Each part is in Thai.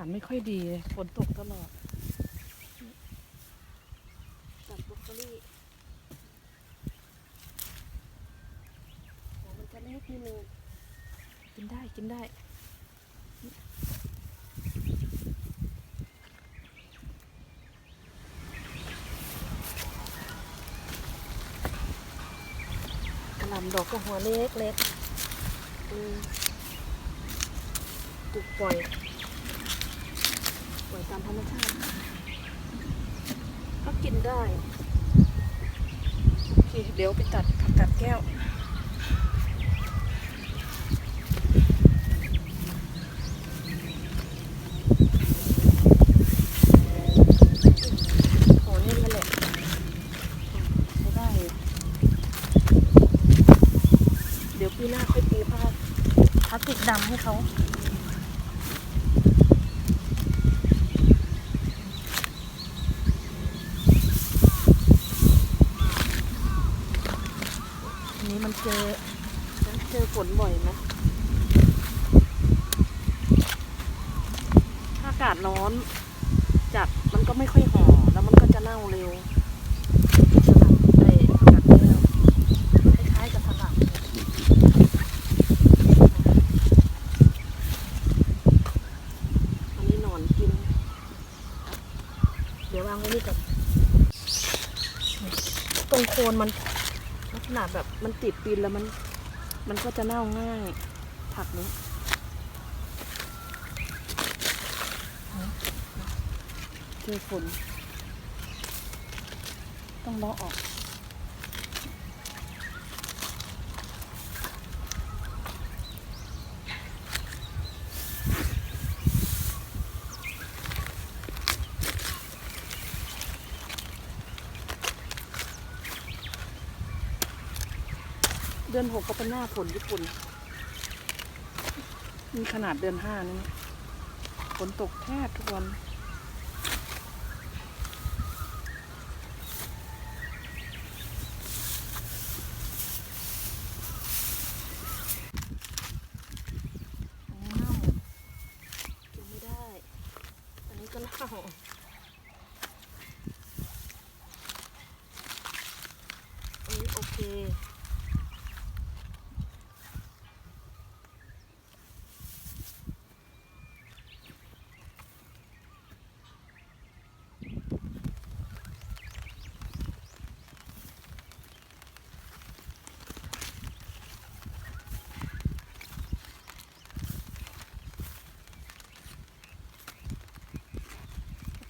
าศไม่ค่อยดีฝนตกตลอดตัดบรอกโคลี่มันจะเล็กนิดนึงกินได้กินได้กระลำดอกก็หัวเล็กเล็กอืมปลูกปล่อย ตามธรรมชาติ ก็กินได้ โอเค เดี๋ยวไปตัดผักกัดแก้วโอ้นี่มันแหละใช้ได้เดี๋ยวปีหน้าค่อยปีผ้าพลาสติกดำให้เขา มันเจอมันเจอฝนบ่อยไหมถ้าอากาศร้อนจัดมันก็ไม่ค่อยห่อแล้วมันก็จะเน่าเร็วสลัดไอ้ผักกาดแก้วคล้ายๆกับสลัดเลยอันนี้หนอนกิน เดี๋ยววางไว้นี่ก่อนตรงโคนมัน ลักษณะแบบมันติดปีนแล้วมัน มันก็จะเน่าง่าย ผักนี้เจอฝนต้องเลาะออก อนหกก็เป็นหน้าฝนญี่ปุ่นมีขนาดเดือนห้านี่ฝนตกแทบทุกวันนี้เน่ากินไม่ได้ อันนี้ก็เน่าอันนี้โอเค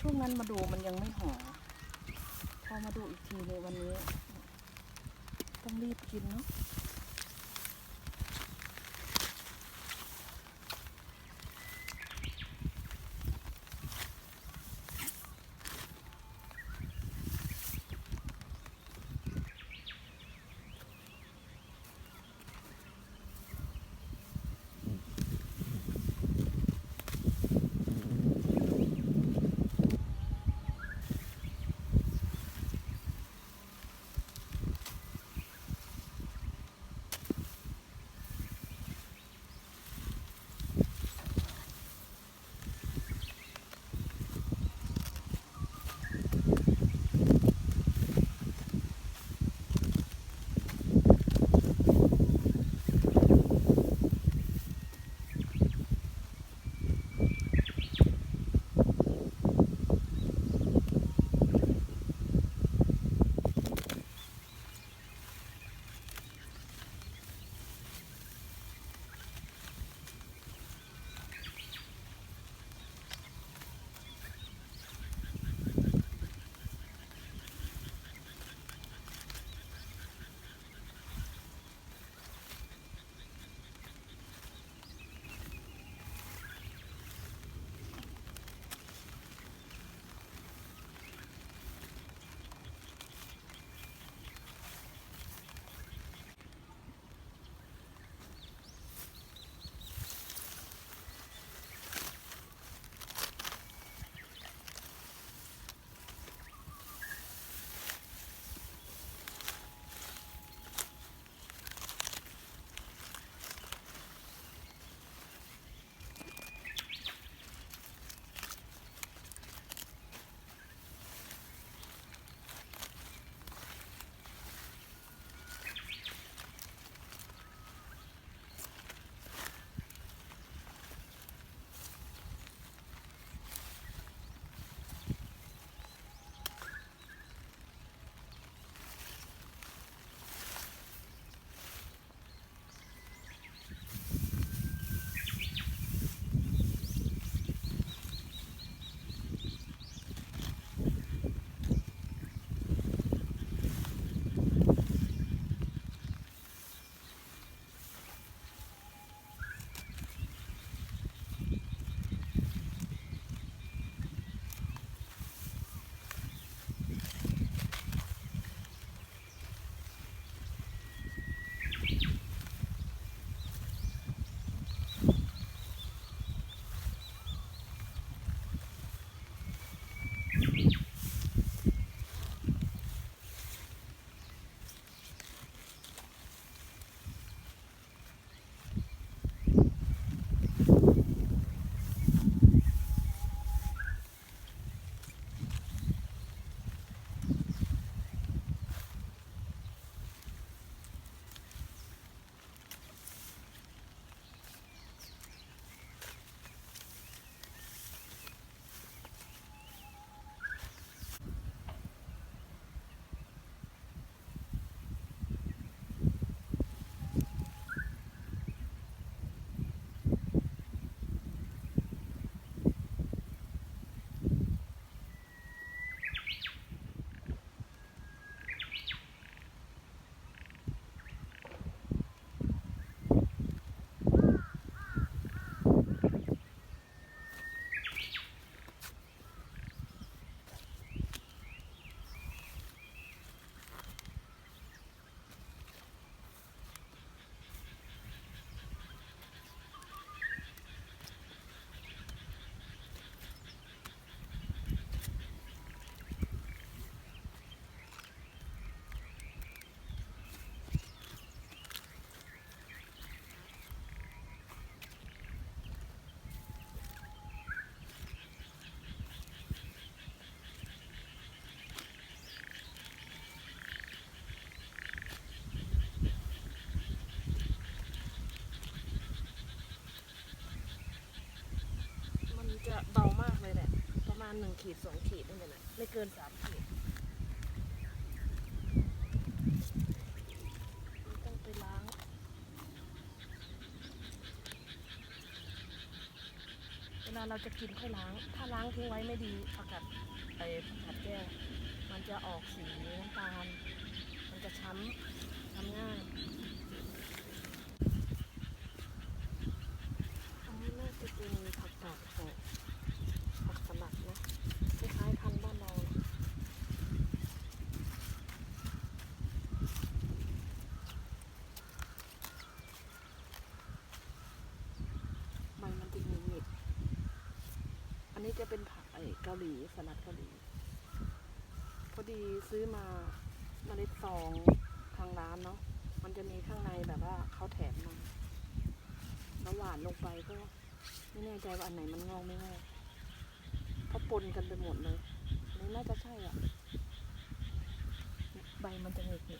ช่วง นั้นมาดูมันยังไม่หอมพอมาดูอีกทีในวันนี้ ต้องรีบกินเนาะ เบามากเลยแหละ ประมาณหนึ่งขีดสองขีดนี่แหละไม่เกินสามขีดต้องไปล้างเวลาเราจะกินค่อยล้าง ถ้าล้างทิ้งไว้ไม่ดีผักกัดไอ้ผักกัดแก้วมันจะออกสีน้ำตาล มันจะช้ำช้ำง่าย อันนี้น่าจะเป็นผักกาดหอมผักสลัดนะคล้ายๆพันธุ์บ้านเรานะใบมันจะหงิกหงิกอันนี้จะเป็นผักไอ้เกาหลีสลัดเกาหลี พอดีซื้อมาเมล็ด ซองทางร้านเนาะ มันจะมีข้างในแบบว่าเขาแถมมาแล้วหวานลงไปก็ ไม่แน่ใจว่าอันไหนมันงอกไม่งอกเพราะปนกันไปหมดเลย นี่น่าจะใช่อะ ใบมันจะเหงิกค่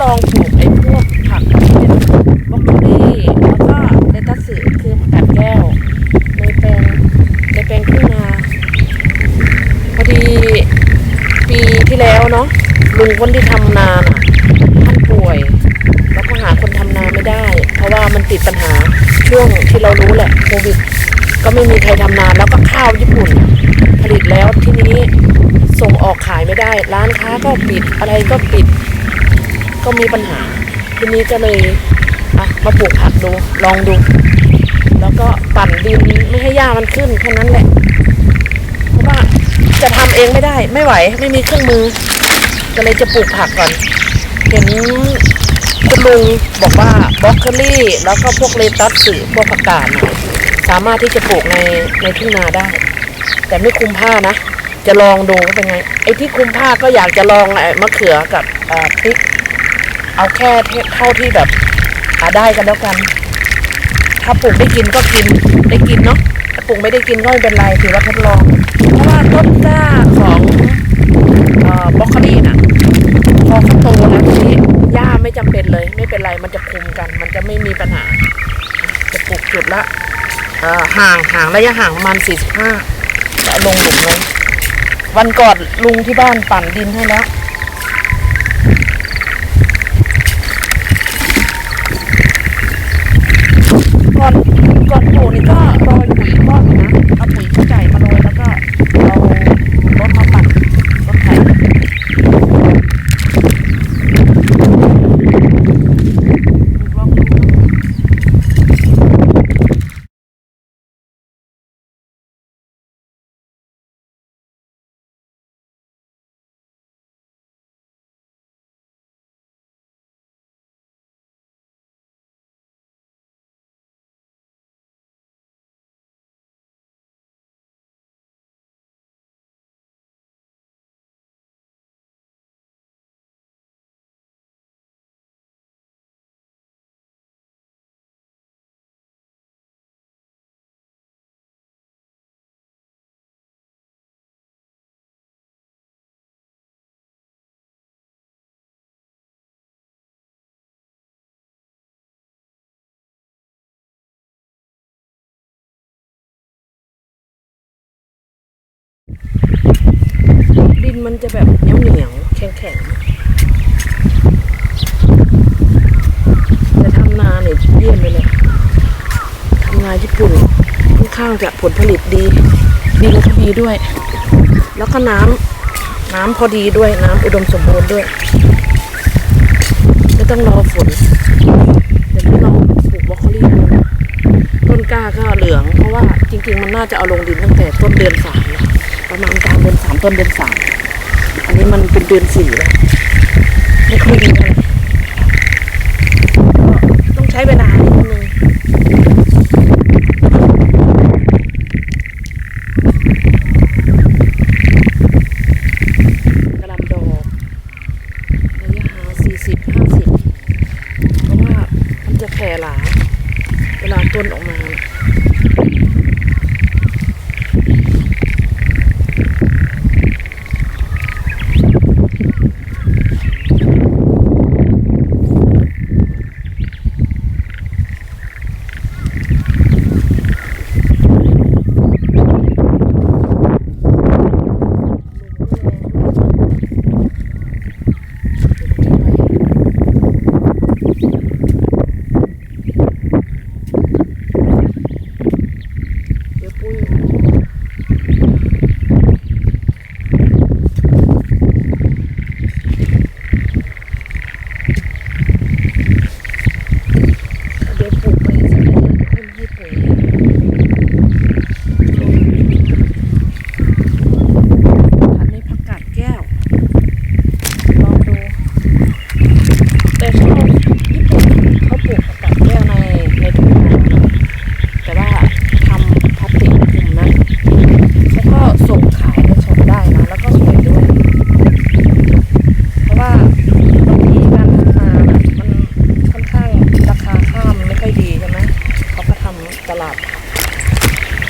ลองปลูกไอ้พวกผักที่เป็นบรอกโคลีแล้วก็เลตัสสืคือผักกาดแก้วในแปลงในแปลงทุ่งนาพอดีปีที่แล้วเนาะลุงคนที่ทำนาน่ะท่านป่วย แล้วก็หาคนทำนาไม่ได้ เพราะว่ามันติดปัญหาช่วงที่เรารู้แหละโควิดก็ไม่มีใครทำนาแล้วก็ข้าวญี่ปุ่น ผลิตแล้วที่นี้ส่งออกขายไม่ได้ ร้านค้าก็ปิดอะไรก็ปิด ก็มีปัญหา ทีนี้ก็เลยอะมาปลูกผักดูลองดู แล้วก็ปั่นดินไม่ให้หญ้ามันขึ้นแค่นั้นแหละเพราะว่าจะทำเองไม่ได้ ไม่ไหวไม่มีเครื่องมือ ก็เลยจะปลูกผักก่อนเห็นคุณลุงบอกว่าบล็อกโคลี่ แล้วก็พวกเลตัสสีพวกผักกาดน่ะสามารถที่จะปลูกในในทุ่งนาได้ แต่ไม่คุมผ้านะ จะลองดูว่าเป็นไงไอ้ที่คุมผ้าก็อยากจะลองไอ้มะเขือกับพริก เอาแค่เท่าที่แบบหาได้กันแล้วกัน ถ้าปลูกได้กินก็กินได้กินเนาะถ้าปลูกไม่ได้กินก็ไม่เป็นไรถือว่าทดลอง เพราะว่าต้นกล้าของออบล็อกคลีน่ะพอเขาโตแล้วทีนี้หญ้าไม่จำเป็นเลย ไม่เป็นไรมันจะคุมกัน มันจะไม่มีปัญหา จะปลูกจุดละห่างห่างระยะห่างประมาณ45จะเอาลงหลุมเลยวันก่อนลุงที่บ้านปั่นดินให้แล้ว ก่อนก่อนปลูกนี่ก็โรยปุ๋ยก้อนนะเอาปุ๋ยขี้ไก่มาโรยแล้วก็เอารถมาปั่นรถไถ ดินมันจะแบบเหนียวเหนียวแข็งแข็งๆแต่ทำนาเนี่ยเยี่ยมไปเลยทำนาญี่ปุ่นค่อนข้างจะผลผลิตดีดินก็ดีด้วย แล้วก็น้ำน้ำพอดีด้วยน้ำอุดมสมบูรณ์ด้วยไม่ต้องรอฝนเดี๋ยวนี้เราปลูกบรอกโคลีต้นกล้าก็เหลือง เพราะว่าจริง ๆ มันน่าจะเอาลงดินตั้งแต่ต้นเดือนสามนะประมาณกลางเดือนสามต้นเดือนสาม นี้มันเป็นเดือนสี่แล้วไม่ค่อยดีเท่าไรก็ต้องใช้เวลานิดนึงกระหลำดอกระยะห่างสี่สิบห้าสิบเพราะว่ามันจะแผ่หลา เวลาต้นออกมาน่ะเดี๋ยวปุ้ยเดี๋ยวปลูกไปสักระยะขึ้นให้ปุ๋ยอันนี้ผักกาดแก้ว ลองดู แต่ชอบญี่ปุ่นเขาปลูกผักกาดแก้วในในทุ่งนานะ แต่ว่าทำพลาสติกคลุมนะแล้วก็ส่งขายในช็อปได้นะ แล้วก็สวยด้วย เพราะว่าบางทีการทำนาน่ะมันค่อนข้างราคาข้ามไม่ค่อยดีใช่ไหมเขาก็ทำตลาด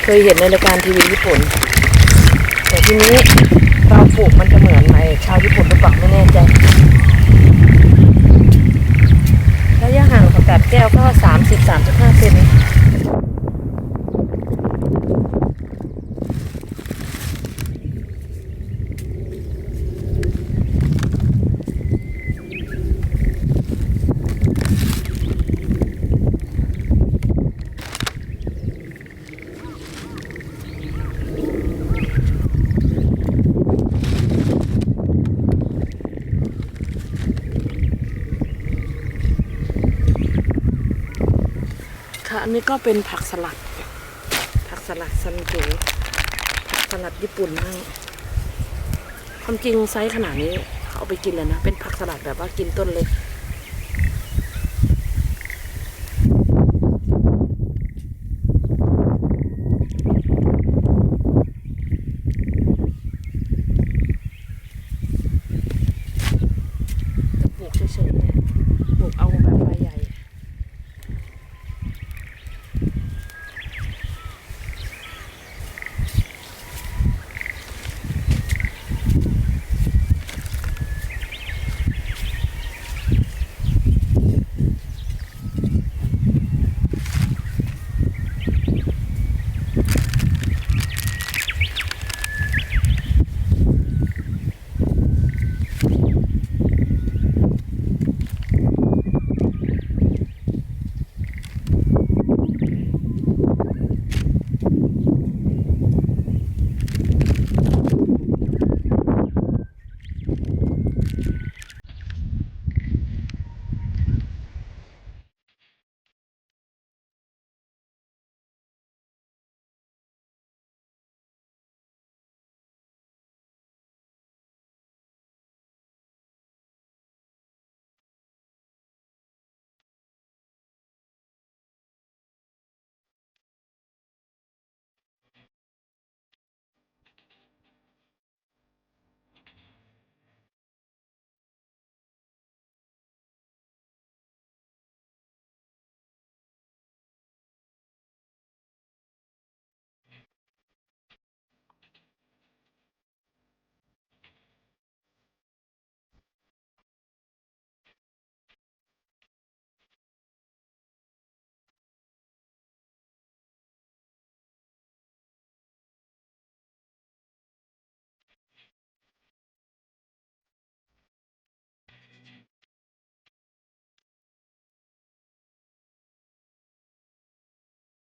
เค ยเห็นในรายการทีวีญี่ปุ่น แต่ทีนี้เราปลูกมันจะเหมือนไหมชาวญี่ปุ่นหรือเปล่าไม่แน่ใจระยะห่างของกาดแก้วก็สามสิบสามจุดห้าเซน นี้ก็เป็นผักสลัด ผักสลัดซันเจอผักสลัดญี่ปุ่นมั่งความจริงไซส์ขนาดนี้เขาเอาไปกินเลยนะ เป็นผักสลัดแบบว่ากินต้นเล็ก